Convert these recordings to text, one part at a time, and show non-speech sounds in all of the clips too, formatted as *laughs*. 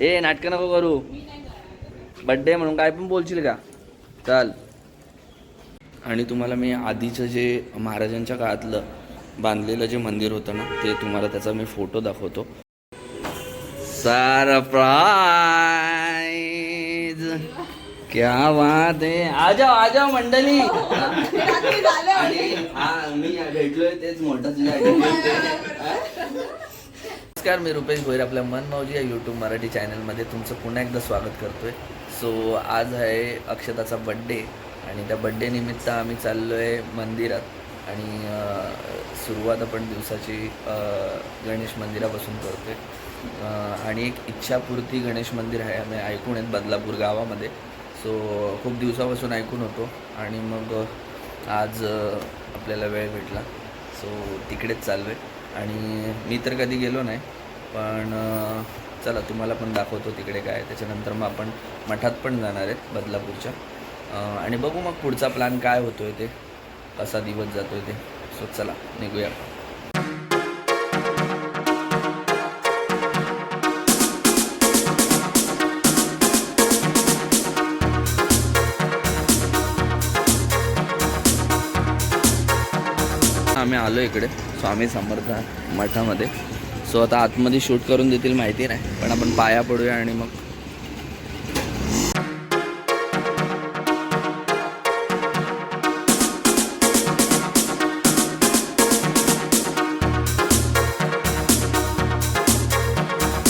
ए नाटकं नको करू. बड्डे म्हणून काय पण बोलशील का? चाल. आणि तुम्हाला मी आधीचं जे महाराजांच्या काळातलं बांधलेलं जे मंदिर होतं ना ते तुम्हाला त्याचा मी फोटो दाखवतो. सरप्राइज क्या बात आहे. आ जाओ आ जाओ मंडळी. आणि हा मी भेटलोय तेच मोठं नमस्कार मी रुपेश भोईर आपल्या मन या यूट्यूब मराठी चॅनलमध्ये तुमचं पुन्हा एकदा स्वागत करतो आहे सो आज आहे अक्षताचा बड्डे आणि त्या बड्डे निमित्त आम्ही चाललो आहे मंदिरात आणि सुरुवात आपण दिवसाची गणेश मंदिरापासून करतोय. आहे आणि एक इच्छापूर्ती गणेश मंदिर आहे आम्ही ऐकून आहेत बदलापूर गावामध्ये. सो खूप दिवसापासून ऐकून होतो आणि मग आज आपल्याला वेळ भेटला. सो तिकडेच चाललो आहे आणि मी तर कधी गेलो नाही पण चला तुम्हाला पण दाखवतो तिकडे काय त्याच्यानंतर मग आपण मठात पण जाणार आहेत बदलापूरच्या. आणि बघू मग पुढचा प्लॅन काय होतो आहे ते कसा दिवस जातो आहे ते. सो चला निघूया. आम्ही आलो इकडे. स्वामी समर्थ मठामध्ये. सो आता आतमध्ये शूट करून देतील माहिती नाही पण आपण पाया पडूया आणि मग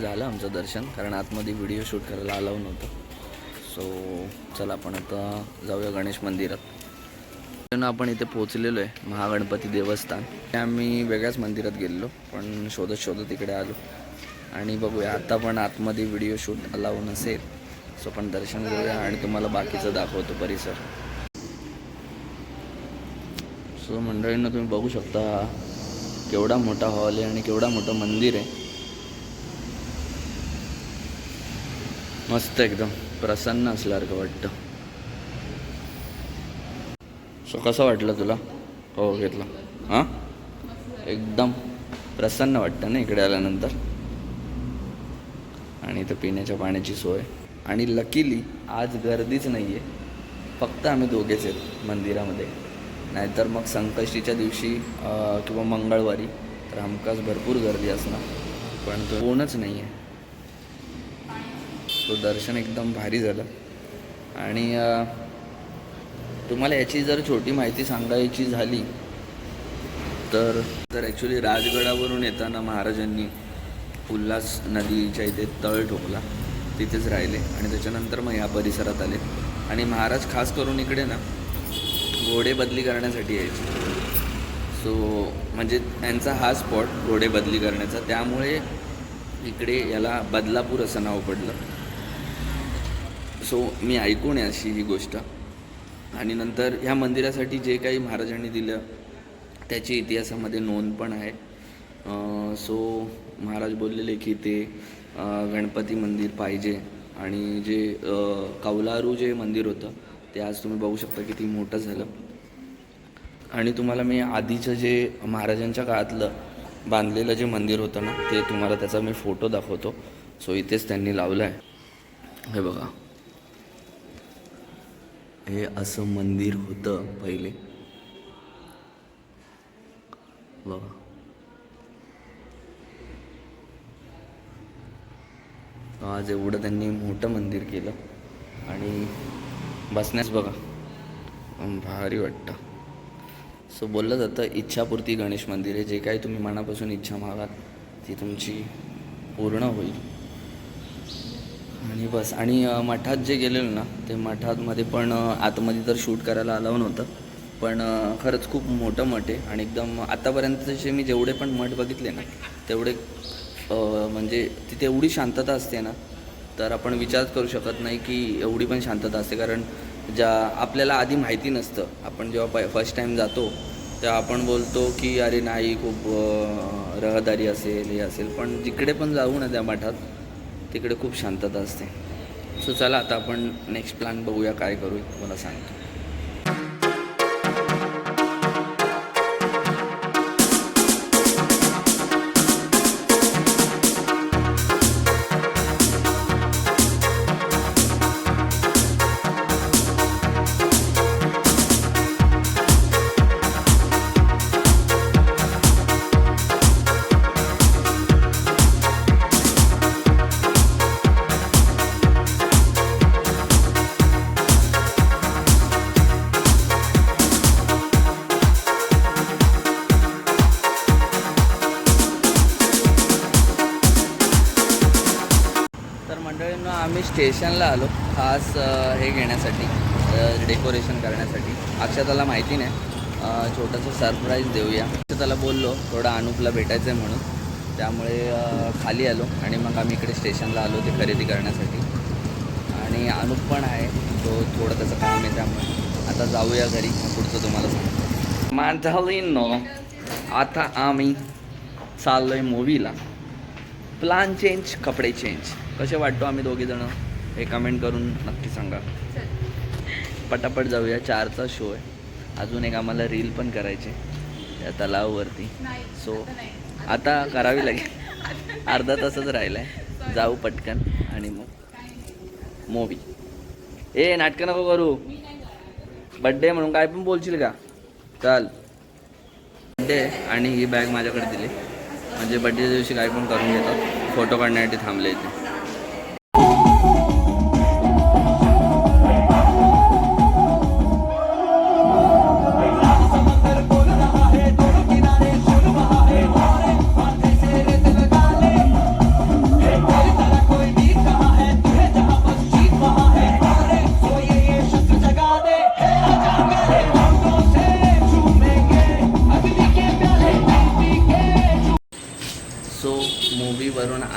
झालं आमचं दर्शन कारण आतमध्ये व्हिडिओ शूट करायला अलाव नव्हतं. सो चला आपण आता जाऊया गणेश मंदिरात. आपण इथे पोहोचलेलो आहे महागणपती देवस्थान. ते आम्ही वेगळ्याच मंदिरात गेलेलो पण शोधत शोधत इकडे आलो. आणि बघूया आता पण आतमध्ये व्हिडिओ शूट अलाव नसेल सो पण दर्शन करूया आणि तुम्हाला बाकीचं दाखवतो परिसर. सो मंडळींना तुम्ही बघू शकता केवढा मोठा हॉल आहे आणि केवढा मोठं मंदिर आहे. मस्त एकदम प्रसन्न असल्यासारखं वाटतं. सो कसं वाटलं तुला? हो घेतला. हां? एकदम प्रसन्न वाटतं ना इकडे आल्यानंतर? आणि इथं पिण्याच्या पाण्याची सोय. आणि लकीली आज गर्दीच नाही आहे फक्त आम्ही दोघेच आहेत मंदिरामध्ये. नाहीतर मग संकष्टीच्या दिवशी किंवा मंगळवारी तर हमखास भरपूर गर्दी असणार. पण तो कोणच नाही आहे तो दर्शन एकदम भारी झालं. आणि तुम्हाला याची जर छोटी माहिती सांगायची झाली तर तर ॲक्च्युली राजगडावरून येताना महाराजांनी उल्हास नदीच्या इथे तळ ठोकला. तिथेच राहिले आणि त्याच्यानंतर मग या परिसरात आले. आणि महाराज खास करून इकडे ना घोडे बदली करण्यासाठी यायचे. सो म्हणजे त्यांचा हा स्पॉट घोडे बदली करण्याचा. त्यामुळे इकडे याला बदलापूर असं नाव पडलं. सो मी ऐकून आहे अशी ही गोष्ट. आणि नंतर ह्या मंदिरासाठी जे काही महाराजांनी दिलं त्याची इतिहासामध्ये नोंद पण आहे. सो महाराज बोललेले की ते गणपती मंदिर पाहिजे. आणि जे कौलारू जे मंदिर होतं ते आज तुम्ही बघू शकता किती मोठं झालं. आणि तुम्हाला मी आधीचं जे महाराजांच्या काळातलं बांधलेलं जे मंदिर होतं ना ते तुम्हाला त्याचा मी फोटो दाखवतो. सो इथेच त्यांनी लावलं आहे हे बघा. हे असं मंदिर होतं पहिले. बघा. आज एवढं त्यांनी मोठं मंदिर केलं आणि बसण्यास बघा. भारी वाटतं. सो बोललं जातं इच्छापूर्ती गणेश मंदिर आहे. जे काही तुम्ही मनापासून इच्छा मागाल ती तुमची पूर्ण होईल. आणि बस. आणि मठात जे गेलेलो ना ते मठातमध्ये पण आतमध्ये तर शूट करायला आलं नव्हतं. पण खरंच खूप मोठं मठ आहे आणि एकदम आतापर्यंतचे मी जेवढे पण मठ बघितले ना तेवढे म्हणजे तिथे एवढी शांतता असते ना तर आपण विचार करू शकत नाही की एवढी पण शांतता असते. कारण ज्या आपल्याला आधी माहिती नसतं आपण जेव्हा प फर्स्ट टाईम जातो तेव्हा आपण बोलतो की अरे नाही खूप रहदारी असेल हे असेल. पण जिकडे पण जाऊ ना त्या मठात तिकडे खूप शांतता असते. सो चला आता आपण नेक्स्ट प्लॅन बघूया काय करू मला सांगतो. मित्रांनो आम्ही स्टेशनला आलो खास हे घेण्यासाठी डेकोरेशन करण्यासाठी. अक्षताला माहिती नाही. छोटंसं सरप्राईज देऊया. अक्षताला बोललो थोडं अनुपला भेटायचं आहे म्हणून. त्यामुळे खाली आलो आणि मग आम्ही इकडे स्टेशनला आलो ते खरेदी करण्यासाठी. आणि अनुप पण आहे. तो थोडं त्याचं काम आहे त्यामुळे. आता जाऊया घरी. मग पुढचं तुम्हाला सांगतो. मांझालीनो आता आम्ही चाललो आहे मूवीला प्लान चेंज कपडे चेंज कसे वाटतो आम्ही दोघे जण? हे कमेंट करून नक्की सांगा. पटापट जाऊया. चारचा शो आहे. अजून एक आम्हाला रील पण करायचे त्या तलावावरती. सो आता करावी लागेल. अर्धा तासच राहिला आहे जाऊ पटकन. आणि मग मूवी ए नाटकं नको करू. बड्डे म्हणून काय पण बोलशील का? चाल. बड्डे आणि ही बॅग माझ्याकडे दिली. म्हणजे बड्डेच्या दिवशी काय पण करून घेतात फोटो काढण्यासाठी थांबले इथे.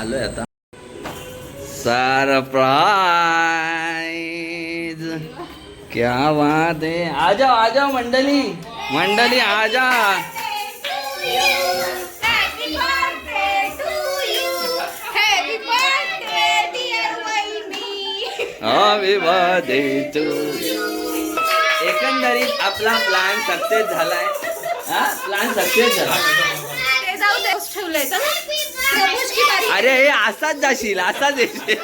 आलोय आता. सरप्राइज क्या बात है आ जाओ आ जाओ मंडली. मंडली आ जा. Happy birthday to you. Happy birthday, dear वहिनी. हॅपी बर्थडे टू एकंदरीत आपला प्लॅन सक्सेस झालाय. हा? प्लॅन सक्सेस झाला. ठेवलंय अरे हे असाच जाशील असाच येशील.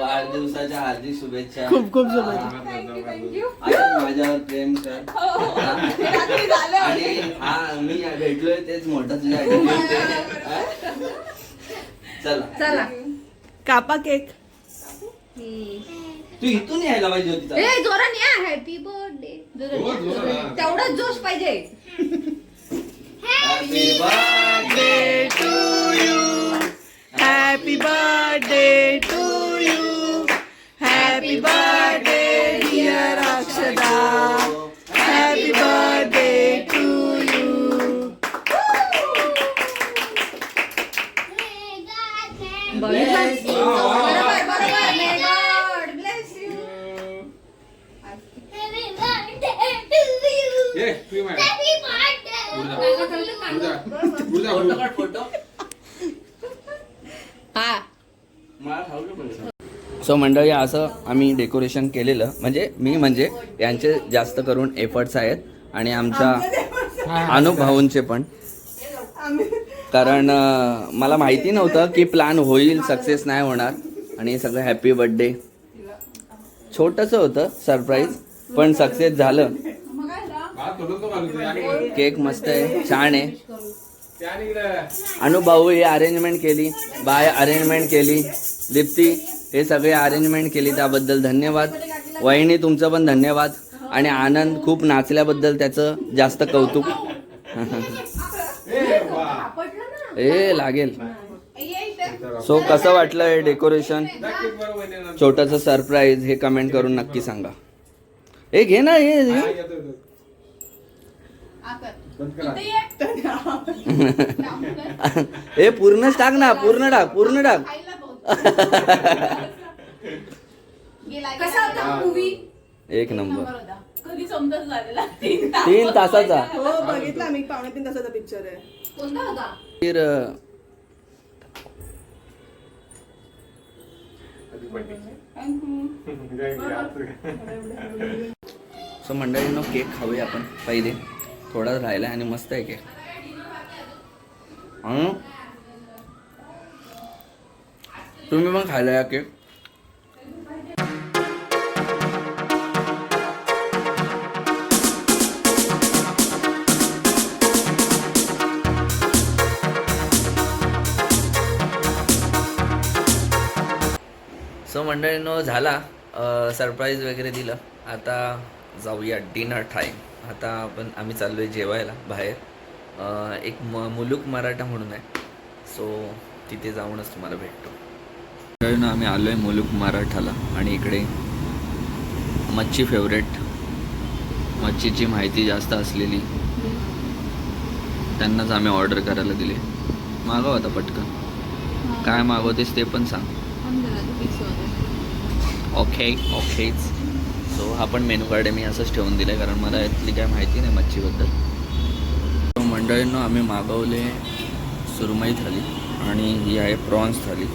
वाढदिवसाच्या हार्दिक शुभेच्छा खूप खूप शुभेच्छा. माझ्यावर प्रेम कर आणि हा मी भेटलोय तेच मोठं तुझ्या चला. चला. कापा केक. तू इथून यायला पाहिजे होती. ए जोराने या. हॅपी बर्थडे तेवढाच जोश पाहिजे. Happy birthday to you. So मंडळी असं आम्ही डेकोरेशन केलेलं. म्हणजे मी म्हणजे यांचे जास्त करून एफर्ट्स आहेत आणि आमच्या अनुभवांचे पण. कारण मला माहिती नव्हतं की प्लॅन होईल सक्सेस नाही होणार. आणि हे सगळं हॅपी बर्थडे छोटंसं होतं सरप्राईज पण सक्सेस झालं हा तोडून तो घालून आणि केक मस्त आहे छान आहे. अनुभाऊ ही अरेंजमेंट केली बाय अरेंजमेंट केली लिप्ती हे सगळे अरेंजमेंट केली त्याबद्दल धन्यवाद. वहिनी तुमचं पण धन्यवाद. आणि आनंद खूप नाचल्याबद्दल त्याचं जास्त कौतुक. *laughs* ए लागेल. सो कसं वाटलं हे डेकोरेशन छोटंसं सरप्राईज हे कमेंट करून नक्की सांगा. हे घे ना हे. हा, *laughs* पूर्णच टाक ना पूर्ण टाक पूर्ण टाक. कसा होता मूवी एक नंबर. तीन तासाचा. हो बघितला मी पावणे तीन तासाचा पिक्चर आहे. कोणता होता? फिर *laughs* सो मंडळींनो केक खाऊया आपण पहिले. थोडाच राहिला आणि मस्त आहे केक तुम्ही पण खायला या केक सो मंडळींनो झाला सरप्राईज वगैरे दिलं. आता जाऊया डिनर टाईम आता आपण आम्ही चाललो आहे जेवायला बाहेर. एक म मुलूक मराठा म्हणून आहे. सो तिथे जाऊनच तुम्हाला भेटतो. ना आम्ही आलो आहे मुलूक मराठाला आणि इकडे मच्छी फेवरेट मच्छीची माहिती जास्त असलेली. त्यांनाच आम्ही ऑर्डर करायला दिले. मागव आता पटकन. काय मागवतेस ते पण सांग. ओके ओकेच सो हा पण मेनू कार्ड आहे मी असंच ठेवून दिलं आहे कारण मला यातली काय माहिती नाही मच्छीबद्दल. मंडळींना आम्ही मागवले सुरमई थाली आणि ही आहे प्रॉन्स थाली.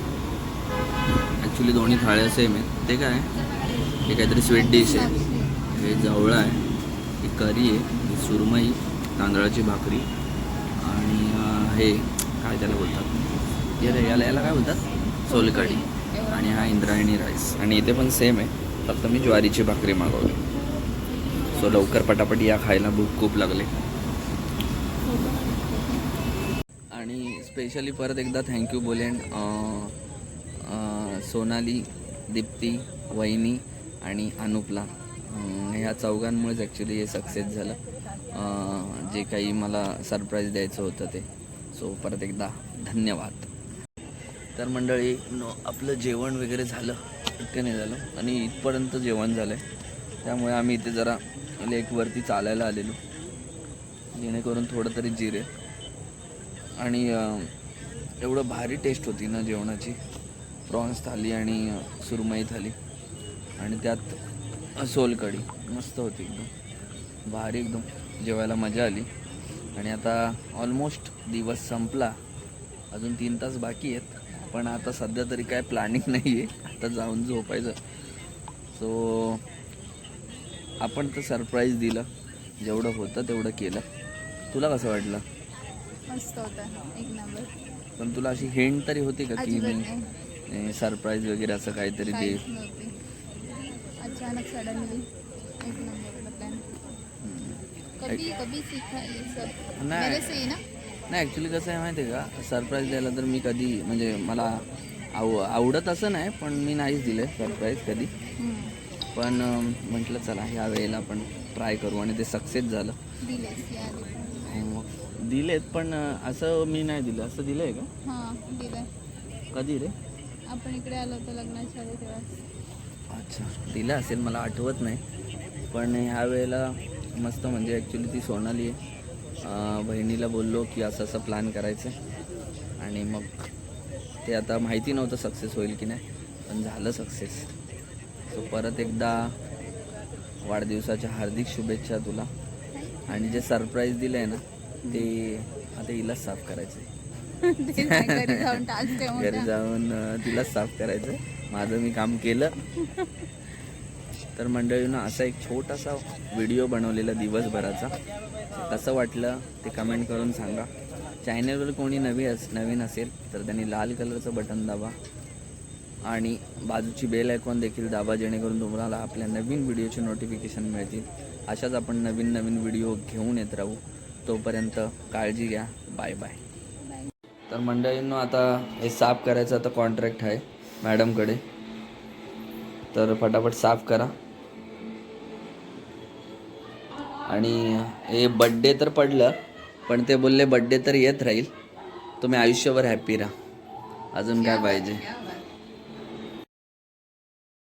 ॲक्च्युली दोन्ही थाळ्या सेम आहेत. ते काय? हे काहीतरी स्वीट डिश आहे. हे जवळ आहे. ही करी आहे. ही सुरमई तांदळाची भाकरी. आणि हे काय त्याला बोलतात? हे याला याला काय बोलतात? सोलकढी. आणि हा इंद्रायणी राईस आणि इथे पण सेम आहे. फक्त मी ज्वारीची भाकरी मागवली. सो लवकर पटापट या खायला भूक खूप लागले. आणि स्पेशली परत एकदा थँक्यू बोलेन सोनाली दीप्ती वहिनी आणि अनुपला. ह्या चौघांमुळेच ॲक्च्युली हे सक्सेस झालं. जे काही मला सरप्राईज द्यायचं होतं ते. सो परत एकदा धन्यवाद. तर मंडळी आपलं जेवण वगैरे झालं. इतकं नाही झालं. आणि इथपर्यंत जेवण झालं आहे त्यामुळे आम्ही इथे जरा लेकवरती चालायला आलेलो. जेणेकरून थोडं तरी जिरे. आणि एवढं भारी टेस्ट होती ना जेवणाची. प्रॉन्स थाली आणि सुरमई थाली. आणि त्यात सोलकढी मस्त होती एकदम. भारी एकदम. जेवायला मजा आली. आणि आता ऑलमोस्ट दिवस संपला. अजून तीन तास बाकी आहेत. पण आता सध्या तरी काय प्लॅनिंग नाही आहे आता जाऊन झोपायचं. सो आपण तर सरप्राईज दिलं. जेवढं होतं तेवढं केलं. तुला कसं वाटलं? मस्त होता. एक नंबर पण तुला अशी हिंट तरी होती का की अजिबात मी सरप्राईज वगैरे असं काहीतरी दे काहीच नव्हती. अचानक सडनली एक नंबर प्लॅन कभी कभी सीखा ये सब नाही. मेरे से ही ना? नाही ॲक्च्युली कसं आहे माहिती आहे का? सरप्राईज द्यायला तर मी कधी म्हणजे मला आव आवडत असं नाही पण मी नाहीच दिलं सरप्राईज कधी. पण म्हटलं चला ह्या वेळेला आपण ट्राय करू आणि ते सक्सेस झालं. मग दिलेत पण असं मी नाही दिलं. असं दिलं आहे का? हां दिलं कधी रे? आपण इकडे आलो होतो लग्नाच्या अच्छा दिलं असेल मला आठवत नाही. पण ह्या वेळेला मस्त म्हणजे ॲक्च्युली ती सोनाली आहे. बहिणीला बोललो की असं असं प्लॅन करायचं आणि मग ते आता माहिती नव्हतं सक्सेस होईल की नाही पण झालं सक्सेस सो परत एकदा वाढदिवसाच्या हार्दिक शुभेच्छा तुला. आणि जे सरप्राईज दिलं आहे ना ते आता हिलाच साफ करायचं *laughs* घरी जाऊन *laughs* तिलाच साफ करायचं. माझं मी काम केलं. *laughs* तर मंडळीनं असा एक छोटासा व्हिडिओ बनवलेला दिवसभराचा. कसं वाटलं ते कमेंट करून सांगा. चॅनलवर कोणी नवी अस नवीन असेल तर त्यांनी लाल कलरचं बटन दाबा. आणि बाजूची बेल आयकॉन देखील दाबा जेणेकरून तुम्हाला आपल्या नवीन व्हिडिओचे नोटिफिकेशन मिळतील. अशाच आपण नवीन नवीन व्हिडिओ घेऊन येत राहू. तोपर्यंत काळजी घ्या. बाय बाय तर मंडळींनो आता हे साफ करायचं आता कॉन्ट्रॅक्ट आहे मॅडमकडे तर फटाफट साफ करा. आणि हे बड्डे तर पडलं पण ते बोलले बड्डे तर येत राहील. तुम्ही आयुष्यभर हॅप्पी राहा. अजून काय पाहिजे?